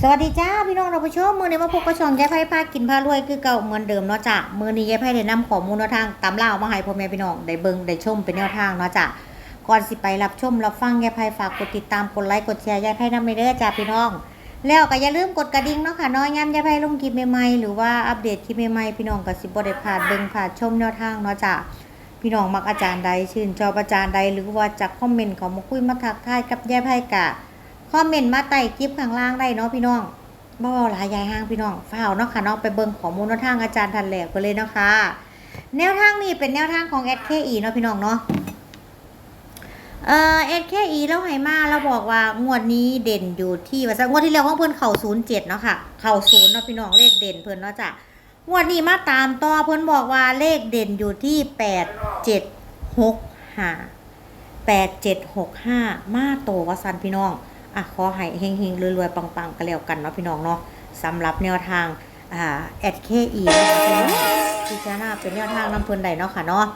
สวัสดีจ้าพี่น้องเราผู้ชมมือนี้มาพบกับช่องยายไพ่พากินพารวยคือเก่าเหมือนเดิมเนาะจ้ะมือนี้ยายไพ่ได้นำข้อมูลแนวทางตามเล่ามาให้พ่อแม่พี่น้องได้เบิ่งได้ชมเป็นแนวทางเนาะจ้ะก่อนสิไปรับชมรับฟังยายไพ่ฝากกดติดตามกดไลค์กดแชร์ยายไพ่นำไปเด้อจ้าพี่น้อง แล้วก็อย่าลืมกดกระดิ่งเนาะค่ะน้อยย้ำยายไพ่ลงคลิปใหม่ๆหรือว่าอัปเดตคลิปใหม่ๆพี่น้องก็สิบ่ได้พลาดเบิ่งพลาดชมแนวทางเนาะจ้ะพี่น้องมักอาจารย์ใดชื่นชอบอาจารย์ใดหรือว่าจากคอมเมนต์เขามาคุยมาทักทายกับยายไพ่กะ อมเมนต์มาใต้คลิปข้างล่างได้เนาะพี่น้องบ่หลายยายห้างพี่น้องฝ้าวเนาะค่ะเนาะไปเบิ่งข้อมูลนทางอาจารย์ทันแหลกไปเลยเนาะค่ะแนวทางนี้เป็นแนวทางของ SKE เนาะพี่น้องเนาะเอ่อ SKE แล้วไหมาเราบอกว่างวดนี้เด่นอยู่ที่ว่าซะงวดที่แล้วของเพิ่นเข่า07เนาะค่ะ เข่า0เนาะพี่น้องเลขเด่นเพิ่นเนาะจ้ะงวดนี้มาตามต่อเพิ่นบอกว่าเลขเด่นอยู่ที่8 7 6 5 8 7 6 5มาโตว่าซั่นพี่น้อง อะขอให้เฮงๆรวยๆปังๆกันแล้วกันเนาะพี่น้องเนาะสำหรับแนวทางอ่าแอดเคอีพิจารณาเป็นแนวทางนำเพลินใดเนาะค่ะเนาะ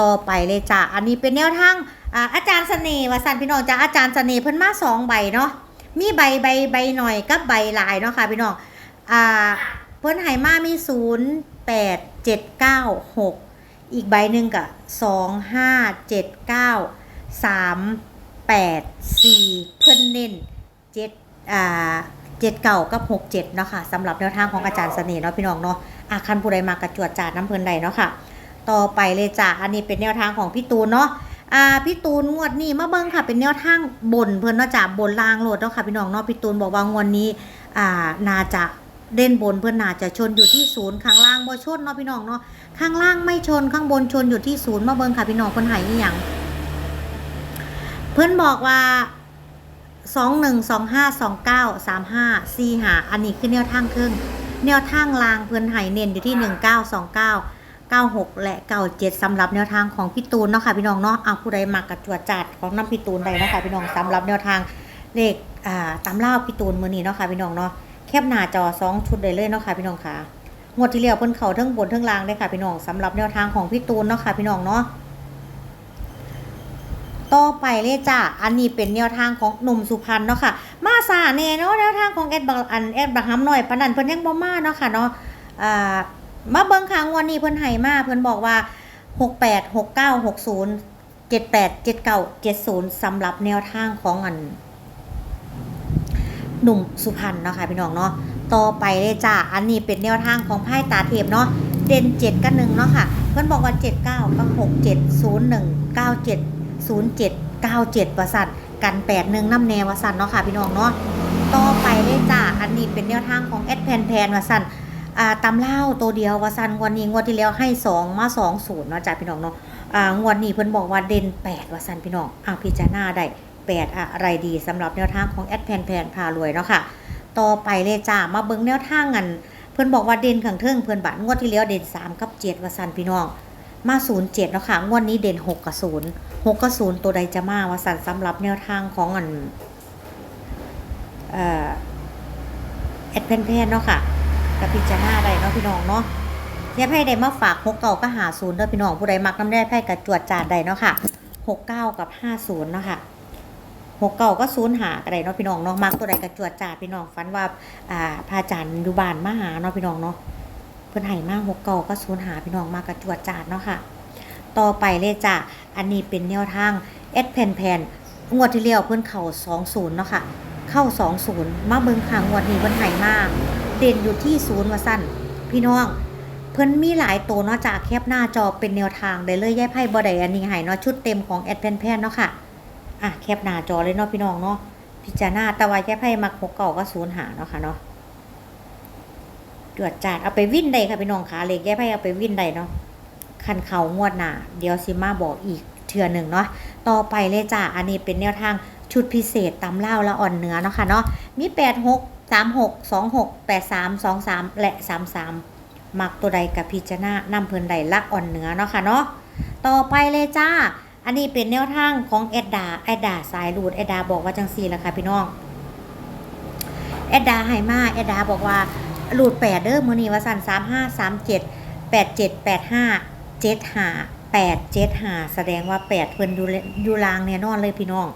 ต่อไปเลยจ้ะอันนี้เป็นแนวทางอ่าอาจารย์เสน่ห์ว่าสันพี่น้องจ้ะอาจารย์เสน่ห์เพิ่นมาสองใบเนาะมีใบใบใบหน่อยกับใบลายเนาะค่ะพี่น้องอ่าเพิ่นให้มามีศูนย์แปดเจ็ดเก้าหกอีกใบหนึ่งกับสองห้าเจ็ดเก้าสาม แปดสี่เพิ่อนเน้นเจ็ดอ่าเจ็ดเก่ากับหกเจ็ดเนาะค่ะสำหรับแนวทางของอาจารย์เสน่ห์เนาะพี่น้องเนาะอาคันผู้ใดมากระจวดจาดน้ำเพลินใดเนาะค่ะ ต่อไปเลยจ้ะอันนี้เป็นแนวทางของพี่ตูนเนาะอ่าพี่ตูนงวดนี้มาเบิ้งค่ะ เป็นแนวทางบนเพิ่นเนาะจ้ะบนล่างโหลดเนาะค่ะพี่น้องเนาะพี่ตูนบอกว่างวดนี้อ่านาจะเด่นบนเพื่อนนาจะชนอยู่ที่ศูนย์ข้างล่างบ่ชนเนาะพี่น้องเนาะข้างล่างไม่ชนข้างบนชนอยู่ที่ศูนย์มาเบิ้งค่ะพี่น้องเพิ่นหายอีหยัง เพิ่อนบอกว่าสองหนึ่งสองห้าสองเก้าสามห้าสี่หาอันนี้คือแนวทางครึ่ง แนวทางลางเพื่อนไห่เน้นอยู่ที่หนึ่งเก้าสองเก้าเก้าหกและเก้าเจ็ดสำหรับแนวทางของพี่ตูนเนาะค่ะพี่น้องเนาะเอาผู้ใดมักกับจวดจัดของน้ำพี่ตูนใดเนาะค่ะพี่น้องสำหรับแนวทางเลขอ่าตามเล่าพี่ตูนมือนี้เนาะค่ะพี่น้องเนาะแคบหน้าจอสองชุดเลยเลยเนาะค่ะพี่น้องค่ะงวดที่แล้วเพิ่นเข่าทั้งบนทั้งล่างเลยค่ะพี่น้องสำหรับแนวทางของพี่ตูนเนาะค่ะพี่น้องเนาะ ต่อไปเลยจ้ะอันนี้เป็นแนวทางของหนุ่มสุพรรณเนาะค่ะ มาสาเน่เนาะแนวทางของแอดบังอันแอดบังฮัมหน่อยปนันเพิ่นยังบ่มาเนาะค่ะเนาะอ่ามาเบิ่งครั้งวันนี้เพิ่นให้มาเพิ่นบอกว่า 68 69 60 78 79 70สำหรับแนวทางของอันหนุ่มสุพรรณเนาะค่ะพี่น้องเนาะต่อไปเลยจ้ะอันนี้เป็นแนวทางของไพ่ตาเทพเนาะเด่น7กับ1เนาะค่ะ เพิ่นบอกว่า 79กับ67 01 97 0797วสันกัน81น้ำแนววสันเนาะค่ะพี่น้องเนาะต่อไปเลยจ้ะอันนี้เป็นแนวทางของแอดแพนแพนวสันอ่าตำเล่าตัวเดียววสันวันนี้งวดที่แล้วให้ 2 มา2ศูนย์เนาะจ้ะพี่น้องเนาะอ่างวดนี้เพิ่นบอกว่าเด่น8วสันพี่น้องอ้าวพิจารณาได้8อะไรดีสำหรับแนวทางของแอดแพนแพนพารวยเนาะค่ะต่อไปเลยจ้ามาเบิ่งแนวทางกันเพิ่นบอกว่าเด่นขังเทิงเพิ่นบัตรงวดที่แล้วเด่น3กับ7ว่าซั่นพี่น้อง มา07เนาะค่ะงวดนี้เด่น6กับ0 6กับ0ตัวใดจะมาว่าซั่นสำหรับแนวทางของอันเอ่อแอดเพนเพนเนาะค่ะกับพิจารณาไดเนาะพี่น้องเนาะยายไพ่ได้มาฝาก6เก่าก็หา0เด้อพี่น้องผู้ใดมักน้ำได้ไพ่กับจวดจาดได้เนาะค่ะ69กับ50เนาะค่ะหกเก่าก็ศูนย์หาอะไรเนาะพี่น้องเนาะมักตัวใดกระจวดจ่าพี่น้องฝันว่าอ่าพระอาจารย์อยู่บ้านมาหาเนาะพี่น้องเนาะ พิ่นให้มาหกเก่าก็ศูนย์หาพี่น้องมากระจวดจ่าเนาะค่ะ ต่อไปเลยจ้ะ อันนี้เป็นแนวทางเอสแผ่นแผ่นงวดที่แล้วเพิ่นเข้าสองศูนย์เนาะค่ะ เข้าสองศูนย์มาเบิ่งครั้งงวดนี้เพิ่นให้มาก เด่นอยู่ที่ศูนย์ว่าสั้นพี่น้องเพิ่นมีหลายตัวเนาะจากแคปหน้าจอเป็นแนวทางได้เลยแย่ไพ่บ่ได้อันนี้ให้เนาะชุดเต็มของแอดแผ่นแผ่นเนาะค่ะอะแคปหน้าจอเลยเนาะพี่น้องเนาะพิจารณาแต่ว่าแค่ไพ่มักหกเก่าก็ศูนย์หาเนาะค่ะเนาะ ตรวจจัดเอาไปวิ่นได้ค่ะพี่น้องขาเล็กแย่ไพ่เอาไปวิ่นได้เนาะคันเขางวดหนาเดี๋ยวซิมาบอกอีกเทื่อหนึ่งเนาะต่อไปเลยจ้าอันนี้เป็นแนวทางชุดพิเศษตำเล่าละอ่อนเนื้อเนาะค่ะเนาะมีแปดหกสามหกสองหกแปดสามสองสามและสามสามมักตัวใดกับพิจารณานำเพลินใดละอ่อนเนื้อเนาะค่ะเนาะต่อไปเลยจ้า อันนี้เป็นแนวทางของแอดดาแอดดาสายรูดแอดดาบอกว่าจังสี่ละค่ะพี่น้องแอดดาให้มาแอดดาบอกว่า รูดแปดเด้อมือนี้ว่าสั่นสามห้าสามเจ็ดแปดเจ็ดแปดห้าเจ็ดห้าแปดเจ็ดห้าแสดงว่าแปดเพิ่นอยู่เลอยู่ลางแน่นอนเลยพี่น้อง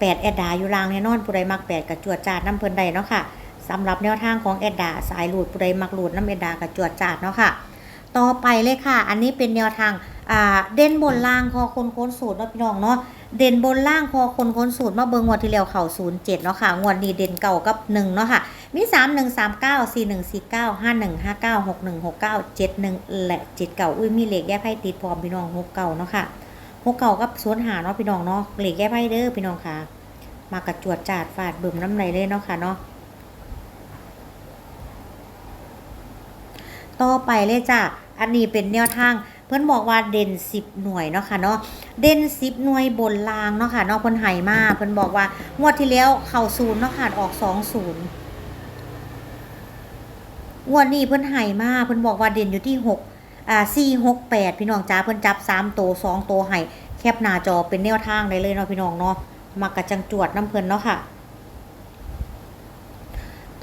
แปดแอดดาอยู่ลางแน่นอนผู้ใดมักแปดกับจวดจาดน้ำเพิ่นใดเนาะค่ะสำหรับแนวทางของแอดดาสายหลุดผู้ใดมักหลุดน้ำแอดดากระจวดจาดเนาะค่ะ ต่อไปเลยค่ะ อันนี้เป็นแนวทางเด่นบนล่างคอคนค้นสูตรเนาะพี่น้องเนาะ เด่นบนล่างคอคนค้นสูตรมาเบิงงวดที่แล้วเข่า07เจ็ดเนาะค่ะงวดนี้เด่นเก่ากับ1เนาะค่ะ มี3 1 3 9 4 1 4 9 5 1 5 9 6 1 6 9 7 1และ7เก่าอุ้ยมีเหล็กแยกไพ่ติดพร้อมพี่น้อง6เก่าเนาะค่ะ6เก่ากับสวนหาเนาะพี่น้องเนาะเหล็กแยกไพ่เด้อพี่น้องค่ะ มากระจวดจาดฟาดเบึมน้ำไหลเลยเนาะค่ะเนาะต่อไปเลยจ้ะอันนี้เป็นแนวทาง เพื่อนบอกว่าเด่น10หน่วยเนาะค่ะเนาะเด่น10หน่วยบนรางเนาะค่ะเนาะเพิ่นให้มากเพิ่อนบอกว่างวดที่แล้วเข้าศูนย์เนาะค่ะออก20งวดนี้เพิ่นให้มากเพิ่อนบอกว่าเด่นอยู่ที่6อ่า4 6 8พี่น้องจ้าเพิ่อนจับ3ตัว2ตัวให้แคปหน้าจอเป็นแนวทางได้เลยเนาะพี่น้องเนาะมักกะจังจวดน้ำเพิ่นเนาะค่ะ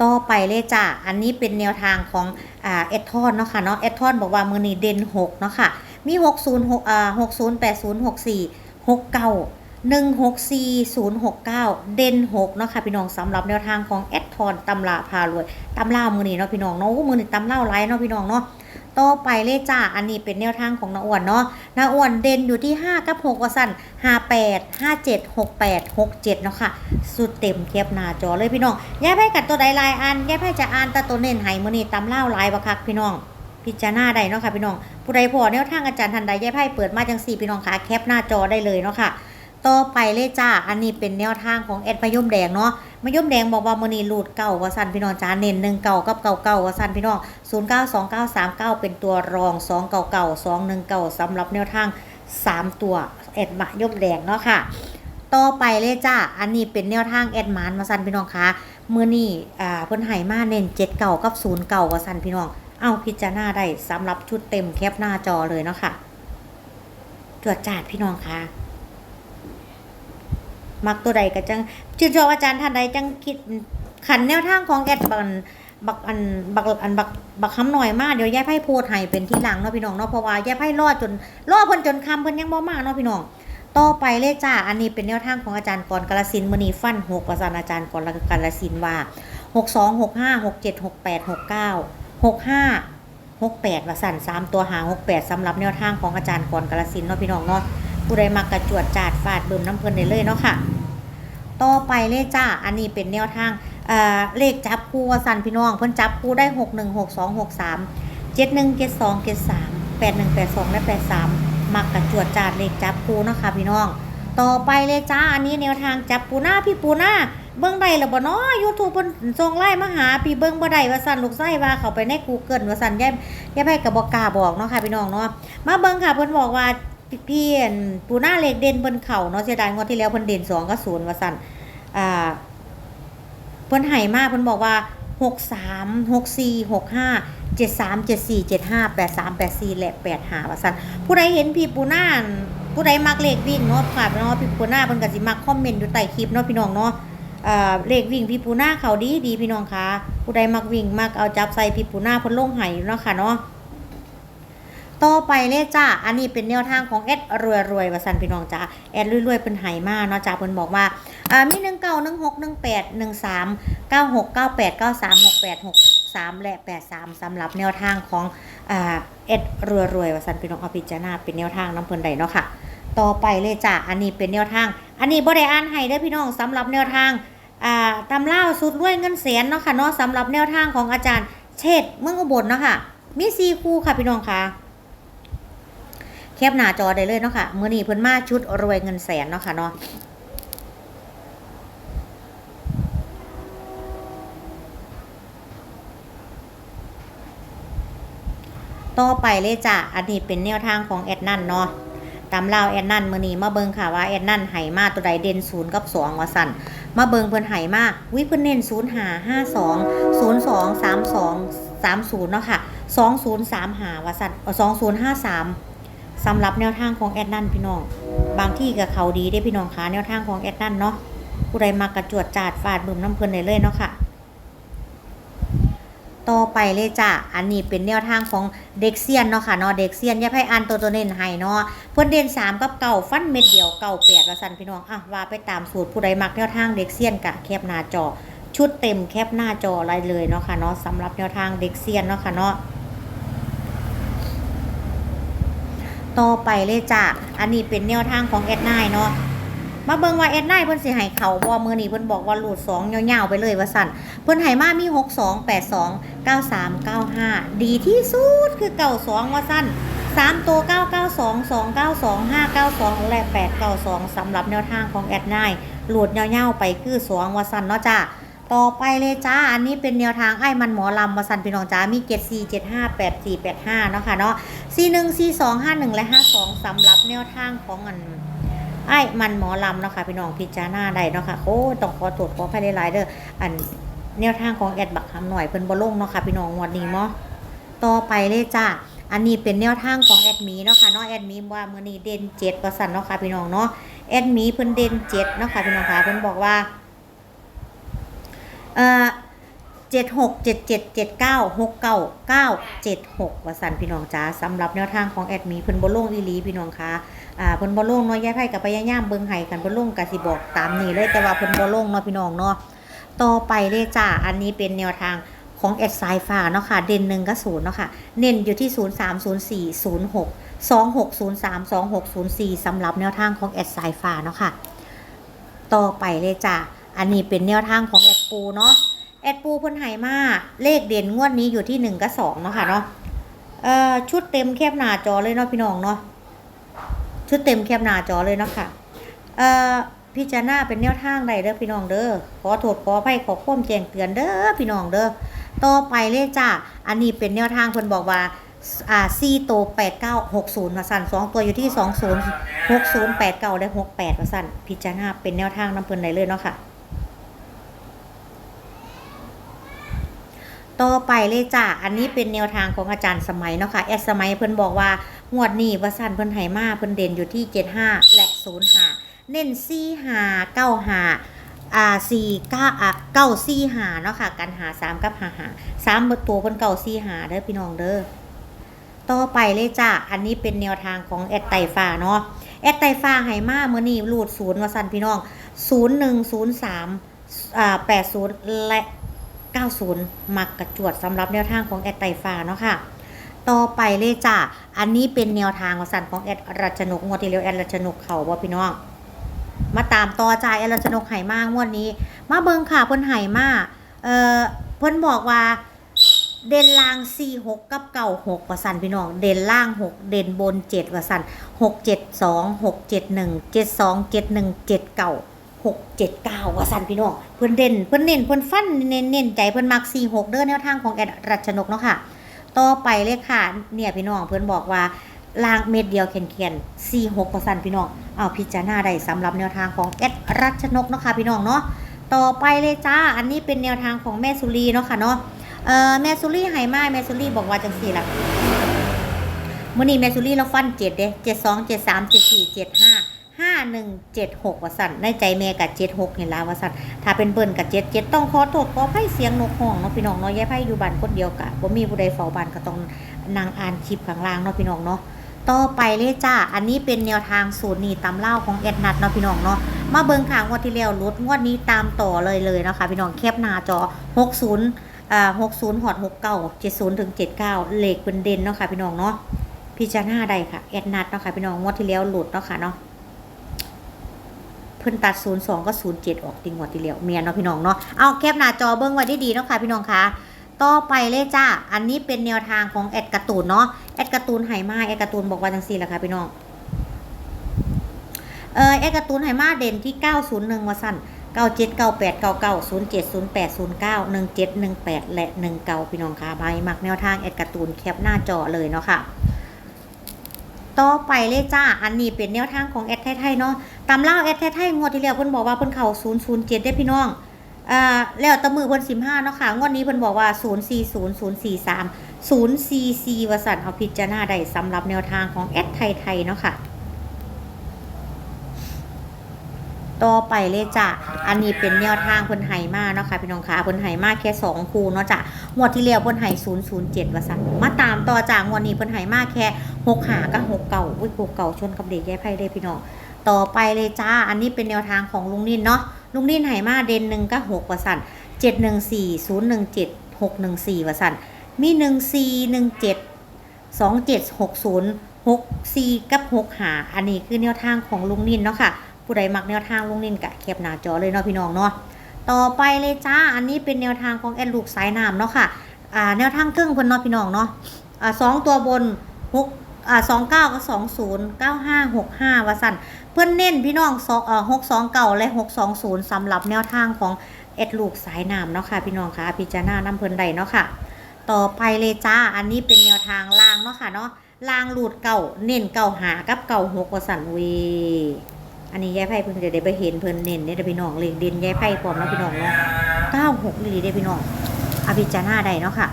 ต่อไปเลยจ้ะ อันนี้เป็นแนวทางของอ่าเอทอนเนาะค่ะเนาะเอทอนบอกว่ามือนี้เด่น6เนาะค่ะ มี606อ่า60 80 64 69 164 069เด่น6เนาะค่ะพี่น้องสำหรับแนวทางของเอทอนตำราพารวยตำรามือนี้เนาะพี่น้องเนาะมือนี้ตำเล่าไรเนาะพี่น้องเนาะ ต่อไปเลยจ้า อันนี้เป็นแนวทางของนาอ้วนเนาะนาอ้วนเด่นอยู่ที่ 5 กับ6ว่าสั้น58 57 68 67 เนาะค่ะ สุดเต็มเทียบหน้าจอเลยพี่น้องยาไพ่กัดตัวใดลายอันยาไพ่จะอ่านแตะตัวเน้นให้มื้อนี้ตำเล่าลายบักคักพี่น้อง พิจารณาได้เนาะค่ะพี่น้อง ผู้ใดพอแนวทางอาจารย์ทันใดยายไพ่เปิดมาจังสี่พี่น้องค่ะแคปหน้าจอได้เลยเนาะค่ะ ต่อไปเลยจ้า อันนี้เป็นแนวทางของแอดมะยมแดงเนาะ มะยมแดงบอกว่ามื้อนี้รูดเก่าว่าสั่นพี่น้องจ้าเน้นหนึ่งเก่ากับเก่าเก่าว่าสั่นพี่น้อง0 9 2 9 3 9เป็นตัวรอง2เก่าเก่า2 1เก่าสำหรับแนวทาง3ตัวแอดมะยมแดงเนาะค่ะต่อไปเลยจ้า อันนี้เป็นแนวทางแอดมานมาสั่นพี่น้องคะมือนีอ่าเพิ่นให้มาเน้น7เก่ากับ0เก่าว่าสั่นพี่น้อง เอาพิจารณาได้สำหรับชุดเต็มแคปหน้าจอเลยเนาะค่ะ จวดจาดพี่น้องคะ มักตัวใดก็จังชื่นชอบอาจารย์ท่านใดจังคิดขันแนวทางของแอดบันบักอันบักอันบักบักคำหน่อยมากเดี๋ยวแยายไพ่โพดให้เป็นที่หลังเนาะพี่น้องเนาะเพราะว่าแยายไพ่รอดจนรอดเพิ่นจนคำเพิ่นยังบ่มากเนาะพี่น้องต่อไปเลยจ้าอันนี้เป็นแนวทางของอาจารย์กรกาลสินมณีฟันหกประสานอาจารย์กรกาลสินว่าหกสองหกห้าหกเจ็ดหกแปดหกเก้าหกห้าหกแปดว่าสั่นสามตัวหางหกแปดสำหรับแนวทางของอาจารย์กรกาลสินเนาะพี่น้องเนาะ ผู้ใดมักกระจวดจาดฟาดเบิ่มน้ำเพิ่นได้เลยเนาะค่ะต่อไปเลยจ้า อันนี้เป็นแนวทางเอ่อเลขจับคู่ว่าสันพี่น้อง เพิ่นจับคู่ได้ 6 1 6 2 6 3 7 1 7 2 7 3 8 1 8 2 และ 8 3 มักกระจวดจาดเลขจับคู่เนาะค่ะพี่น้อง ต่อไปเลยจ้า อันนี้แนวทางจับปูหน้าพี่ปูหน้าเบิ่งได้แล้วบ่เนาะ YouTube เพิ่นส่งไลน์มาหาพี่เบิ่งบ่ได้ว่าสั่นลูกไส้ว่าเขาไปใน Google ว่าสั่นยายยายไผก็บ่กล้าบอกเนาะค่ะพี่น้องเนาะ มาเบิ่งค่ะเพิ่นบอกว่า พี่พี่อั่นปูหน้าเลขเด่นเพิ่นเข้าเนาะเสียดายงวดที่แล้วเพิ่นเด่น2กับ0ว่าสั่นอ่าเพิ่นให้มากเพิ่นบอกว่า6 3 6 4 6 5 7 3 7 4 7 5 8 3 8 4และ8 5ว่าซั่นผู้ใดเห็นพี่ปูน่าผู้ใดมักเลขวิ่งเนาะค่ะเนาะพี่ปูน่าเพิ่นก็สิมักคอมเมนต์อยู่ใต้คลิปเนาะพี่น้องเนาะเลขวิ่งพี่ปูน่าเขาดีดีพี่น้องคะผู้ใดมักวิ่งมักเอาจับใส่พี่ปูน่าเพิ่นลงให้เนาะค่ะเนาะ ต่อไปเลยจ้า อันนี้เป็นแนวทางของแอดรวยรวยว่าสันพี่น้องจ้าแอดรวยรวยเป็นไหมากเนาะจ้าเพิ่นบอกว่าอ่ามีหนึ่งเก้าหนึ่งหกหนึ่งแปดหนึ่งสามเก้าหกเก้าแปดเก้าสามหกแปดหกสามและแปดสามสำหรับแนวทางของอ่าแอดรวยรวยว่าสันพี่น้องเอาพิจารณาเป็นแนวทางน้ำเพิ่นใดเนาะค่ะ ต่อไปเลยจ้าอันนี้เป็นแนวทาง อันนี้บ่ได้อ่านให้เด้อพี่น้องสำหรับแนวทางอ่าตำเล่าสุดรวยเงินแสนเนาะค่ะเนาะสำหรับแนวทางของอาจารย์เชษเมืองอุบลเนาะค่ะมีสี่คู่ค่ะพี่น้องค่ะ แคปหน้าจอได้เลยเนาะค่ะมือนี้เพิ่นมาชุดรวยเงินแสนเนาะค่ะเนาะต่อไปเลยจ้ะอันนี้เป็นแนวทางของแอดนั่นเนาะตามเล่าแอดนั่นมือนี้มาเบิงค่ะว่าแอดนั่นไหมาตัวใดเด่นศูนย์กับสองว่าสั่นมาเบิงเพิ่นไหมาวิเพิ่นเน้น0 5 5 2 0 2 3 2 3 0เนาะค่ะ20 3 5ว่าสั่น20 5 3สาม สำหรับแนวทางของแอดนั่นพี่น้อง บางที่กับเขาดีได้พี่น้องคะแนวทางของแอดนั่นเนาะผู้ใดมากระจวดจาดฟาดบึมน้ำเพลินได้เลยเนาะค่ะ ต่อไปเลยจ้ะ อันนี้เป็นแนวทางของเด็กเซียนเนาะค่ะเนาะเด็กเซียนย่าให้อ่านตัวตัวเน้นให้เนาะเพิ่อนเด่นสามกับเก่าฟันเม็ดเดียวเก่าแปดว่าสั่นพี่น้องอะว่าไปตามสูตรผู้ใดมักแนวทางเด็กเซียนกะแคบหน้าจอชุดเต็มแคปหน้าจออะไรเลยเนาะค่ะเนาะสำหรับแนวทางเด็กเซียนเนาะค่ะเนาะ ต่อไปเลยจ้ะอันนี้เป็นแนวทางของแอดไนเนาะมาเบิ่งว่าแอดไนเพิ่นสิให้เขาบ่มือนี้เพิ่นบอกว่าหลุด2ยาวๆไปเลยว่าสั่นเพิ่นให้มามี 62 82 93 95 ดีที่สุดคือ92ว่าสั่น3ตัว992 292 592 และ 892สำหรับแนวทางของแอดไนหลุดยาวๆไปคือ2ว่าสั่นเนาะจ้ะ ต่อไปเลยจ้า อันนี้เป็นแนวทางไอ้มันหมอลำมาสันพี่น้องจ้า มีเจ็ดสี่เจ็ดห้าแปดสี่แปดห้าเนาะค่ะเนาะสี่หนึ่งสี่สองห้าหนึ่งและห้าสองสำหรับแนวทางของอันไอ้มันหมอลำเนาะค่ะพี่น้องพิจารณาได้เนาะค่ะโอ้ต้องขอตรวจขอภายในไลน์เด้ออันแนวทางของแอดบักคำหน่อยเพิ่นบ่ลงเนาะค่ะพี่น้องงวันนี้เนาะต่อไปเลยจ้าอันนี้เป็นแนวทางของแอดมีเนาะค่ะเนาะแอดมีว่ามื้อนี้เด่นเจ็ดประสันเนาะค่ะพี่น้องเนาะแอดมีเพิ่นเด่นเจ็ดเนาะค่ะพี่น้องค่ะเพิ่นบอกว่า เอ่อเจ็ดหกเจ็ดเจ็ดเจ็ดเก้าหกเก้าเก้าเจ็ดหกวสันพี่น้องจ้าสำหรับแนวทางของแอดมีเพิ่นบ่ลงอีหลีพี่น้องคะอ่าเพิ่นบ่ลงเนาะยายไผกับพยายามเบิงให้กันเพิ่นลงกสิบอกตามนี้เลยแต่ว่าเพิ่นบ่ลงเนาะพี่น้องเนาะต่อไปเลยจ้าอันนี้เป็นแนวทางของแอดสายฟ้าเนาะค่ะเด่นหนึ่งก็ศูนย์เนาะค่ะเน้นอยู่ที่0 3 0 4 0 6 2 6 0 3 2 6 0 4สองหกศูนย์สามสองหกศูนย์สี่สำหรับแนวทางของแอดสายฟ้าเนาะค่ะต่อไปเลยจ้ะอันนี้เป็นแนวทางของแอด ปูเนาะแอดปูเพ่นไหมาเลขเด่นงวดนี้อยู่ที่หนึ่งกับสองเนาะค่ะเนาะเอ่อชุดเต็มแคบหน้าจอเลยเนาะพี่น้องเนาะชุดเต็มแคบหน้าจอเลยเนาะค่ะเอ่อพิจารณาเป็นแนวทางใดเด้อพี่น้องเด้อขอโทษขออภัยขอความแจ้งเตือนเด้อพี่น้องเด้อต่อไปเลยจ้ะอันนี้เป็นแนวทางเพิ่นบอกว่าอ่าซีโตแปดเก้าหกศูนย์มาสั่นสองตัวอยู่ที่สองศูนย์หกศูนย์แปดเก้าได้หกแปดมาสั่นพิจารณาเป็นแนวทางน้ำเพิ่นได้เลยเนาะค่ะ ต่อไปเลยจ้ะ อันนี้เป็นแนวทางของอาจารย์สมัยเนาะค่ะ แอดสมัยเพิ่นบอกว่างวดนี้ว่าสั่นเพิ่นไหมาเพิ่นเด่นอยู่ที่ 75 และ 05 เน้น45 95อ่า4 9อะ9 4 5เนาะค่ะ กันหา3กับ5 5 3เบิดตัวเพิ่น9 4 5เด้อพี่น้องเด้อต่อไปเลยจ้ะอันนี้เป็นแนวทางของแอดไตฟ้าเนาะแอดไตฟ้าไหมาเมื่อนี้รูดศูนย์ว่าสั่นพี่น้อง0103อ่า80และ 90 มักกระจวดสำหรับแนวทางของแอดไตฟ้าเนาะค่ะ ต่อไปเลยจ้ะ อันนี้เป็นแนวทางของสันของแอดรัชนกงวดที่แล้วแอดรัชนกเขาบ่พี่น้อง มาตามต่อจ่ายแอดรัชนกไหมากงวดนี้ มาเบิงค่ะเพิ่นไหมากเอ่อเพิ่นบอกว่าเด่นล่าง4 6กับเก่า6ว่าสันพี่น้อง เด่นล่าง6เด่นบน7ว่าสัน6 7 2 6 7 1 7 2 7 1 7เก่า 6 7 9ว่าสันพี่น้องเพิ่อนเด่นเพิ่อนเน้นเพิ่อนฟันเน้นเน้นใจเพิ่อนมัก4 6เด้อแนวทางของแอดรัชนกเนาะค่ะ ต่อไปเลยค่ะเนี่ยพี่น้องเพิ่อนบอกว่าล่างเม็ดเดียวเขียนเขียน4 6ว่าสันพี่น้องเอาพิจารณาได้สำหรับแนวทางของแอดรัชนกเนาะค่ะพี่น้องเนาะต่อไปเลยจ้าอันนี้เป็นแนวทางของแม่สุรีเนาะค่ะเนาะเอ่อแม่สุรีไฮมาแม่สุรีบอกว่าจังสี่ละมื้อนี้แม่สุรีเราฟันเจ็ดเด้เจ็ดสองเจ็ดสามเจ็ดสี่เจ็ดห้า ห้าหนึ่งเจ็ดหกว่าสั่นในใจแม่กับเจ็ดหกนี่ล่ะว่าสั่นถ้าเป็นเบิ้นกับเจ็ดเจ็ดต้องขอโทษขอไพ่เสียงนกห้องเนาะพี่น้องเนาะยายไพ่อยู่บ้านคนเดียวกะบ่มีผู้ใดเฝ้าบ้านก็ต้องนางอ่านคลิปข้างล่างเนาะพี่น้องเนาะต่อไปเลยจ้า อันนี้เป็นแนวทางสูตรนี่ตำเล่าของแอดนัดเนาะพี่น้องเนาะ มาเบิ่งข่างวดที่แล้วลดงวดนี้ตามต่อเลยเลยนะคะพี่น้องแคปหน้าจอ 60อ่าหกศูนย์หอดหกเก้าเจ็ดศูนย์ถึงเจ็ดเก้าเลขเป็นเด่นเนาะค่ะพี่น้องเนาะ พิจารณาได้ค่ะแอดนัดเนาะค่ะพี่น้องงวดที่แล้วหลุดเนาะค่ะเนาะ เพิ่นตัดศูนย์สองก็ศูนย์เจ็ดออกติงวดที่แล้วเมียนเนาะพี่น้องเนาะเอาแคปหน้าจอเบิ้งไว้ได้ดีๆเนาะค่ะพี่น้องคะต่อไปเลยจ้า อันนี้เป็นแนวทางของแอดการ์ตูนเนาะ แอดการ์ตูนไหมาแอดการ์ตูนบอกว่าจังสี่แหละค่ะพี่น้อง เออแอดการ์ตูนไหมาเด่นที่ 901 ว่าสั้นเก้าเจ็ดเก้าแปดเก้าเก้าศูนย์เจ็ดศูนย์และหนึ่งเก้าพี่น้องค่ะใบมักแนวทางแอดการ์ตูนแคปหน้าจอเลยเนาะค่ะ ต่อไปเลยจ้า อันนี้เป็นแนวทางของแอดไทยๆเนาะ ตำเล่าแอดไทยๆงวดที่แล้วเพิ่นบอกว่าเพิ่นเข่าศูนย์ศูนย์เจ็ดได้พี่น้องอ่าแล้วตะมือเพิ่นสิบห้าเนาะค่ะงวดนี้เพิ่นบอกว่าศูนย์สี่ศูนย์ศูนย์สี่สามศูนย์สี่สี่วสันเอาพิจารณาได้สำหรับแนวทางของแอดไทยๆเนาะค่ะต่อไปเลยจ้ะ อันนี้เป็นแนวทางเพิ่นไห้มาเนาะค่ะพี่น้องคะเพิ่นไห้มาแค่2คู่เนาะจ้ะงวดที่แล้วเพิ่นไห้007ว่าซั่นมาตามต่อจากงวดนี้เพิ่นไห้มาแค่6หากับ6เก่าอุ้ย6เก่าชนกับเด็กแย่ไพ่ได้พี่น้อง ต่อไปเลยจ้า อันนี้เป็นแนวทางของลุงนินเนาะ ลุงนินไหมาเด่นหนึ่งก็6ว่าซั่นเจ็ดหนึ่งสี่ศูนย์หนึ่งเจ็ดหกหนึ่งสี่วสันมีหนึ่งสี่หนึ่งเจ็ดสองเจ็ดหกศูนย์หกสี่กับหกหาอันนี้คือแนวทางของลุงนินเนาะค่ะ ผู้ใดมักแนวทางลุงนินกะแคปหน้าจอเลยเนาะพี่น้องเนาะ ต่อไปเลยจ้า อันนี้เป็นแนวทางของแอดลูกสายน้ำเนาะค่ะ อ่า แนวทางเครื่องพนเนาะพี่น้องเนาะ อ่าสองตัวบนหก อ่าสองเก้ากับสองศูนย์เก้าห้าหกห้าวสันเพื่อนเน้นพี่น้องสองอ่อหกสองเก้าและหกสองศูนย์สำหรับแนวทางของเอ็ดลูกสายน้ำเนาะค่ะพี่น้องค่ะพิจารณาน้ำเพลินใดเนาะค่ะ ต่อไปเลยจ้าอันนี้เป็นแนวทางล่างเนาะค่ะเนาะล่างหลุดเก่าเน้นเก่าหากับเก่าหกวสันเวอันนี้ยายไพ่เพิ่งจะได้ไปเห็นเพิ่นเน้นเนี่ยเด้พี่น้องเลขเด่นยายไพ่พร้อมเนาะพี่น้องเนาะเก้าหกลีเด้พี่น้องอภิจาราได้เนาะค่ะ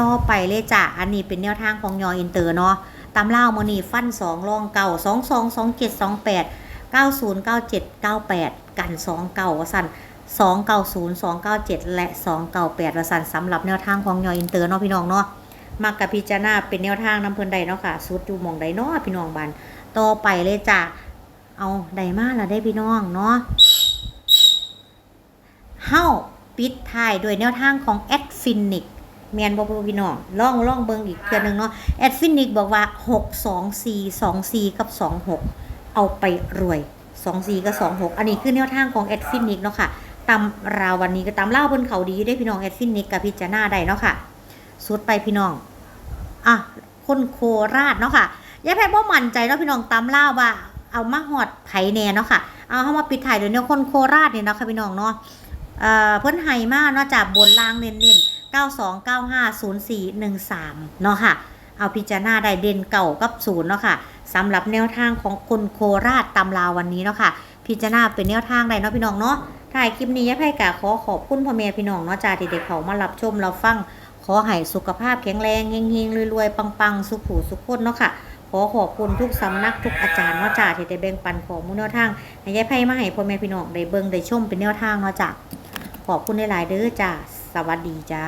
ต่อไปเลยจ้าอันนี้เป็นแนวทางของยออินเตอร์เนาะ ตามเล่าโมอนีฟันสองรองเก่าสองสองสองเจ็ดสองแปดเก้าศูนย์เก้าเจ็ดเก้าแปดกันสองเก่าวสัน290 297และ298ระสันสำหรับแนวทางของยออินเตอร์เนาะพี่น้องเนาะมักกับพิจารณาเป็นแนวทางน้ำเพลินใดเนาะค่ะสุดอยู่มองใดเนาะพี่น้องบันต่อไปเลยจ้ะเอาใดมาละได้พี่น้องเนาะเฮ้าปิดท้ายด้วยแนวทางของแอดฟินิก แมนบอกพี่น้องล่องล่องเบิงอีกเทือหนึงเนาะแอดฟินิกบอกว่า 6 2 4 2 4 กับ 26 เอาไปรวย 2 4 กับ 2 6 อันนี้คือแนวทางของแอดฟินิกเนาะค่ะตำราวันนี้ก็ตำเล่าบนเขาดีได้พี่น้องแอดฟินิกกับพิจารณาได้เนาะค่ะสุดไปพี่น้องอะคนโคราชเนาะค่ะยายแพทย์บ่มั่นใจเนาะพี่น้องตำเล่าว่าเอามาหอดไผแน่เนาะค่ะ เอาเข้ามาปิดถ่ายโดยเนี่ยคนโคราชเนี่ยเนาะค่ะพี่น้องเนาะเอ่อเพิ่นไห้มาเนาะจากบนล่างเน้นๆ 92 95 04 13 เนาะค่ะ เอาพิจารณาได้เด่นเก่ากับศูนย์เนาะค่ะสำหรับแนวทางของคนโคราชตำราวันนี้เนาะค่ะ พิจารณาเป็นแนวทางใดเนาะพี่น้องเนาะถ่ายคลิปนี้ยายไพ่กะขอขอบคุณพ่อแม่พี่น้องเนาะจ้าที่ได้เขามารับชมเราฟัง ขอให้สุขภาพแข็งแรงเฮงๆรวยๆปังๆ สุขหูสุขคนเนาะค่ะขอขอบคุณทุกสำนักทุกอาจารย์เนาะจ้าที่ได้แบ่งปันข้อมูลแนวทางให้ยายไพ่มาให้พ่อแม่พี่น้องได้เบิ่งได้ชมเป็นแนวทางเนาะจ้าขอบคุณหลายๆเด้อจ้า สวัสดีจ้า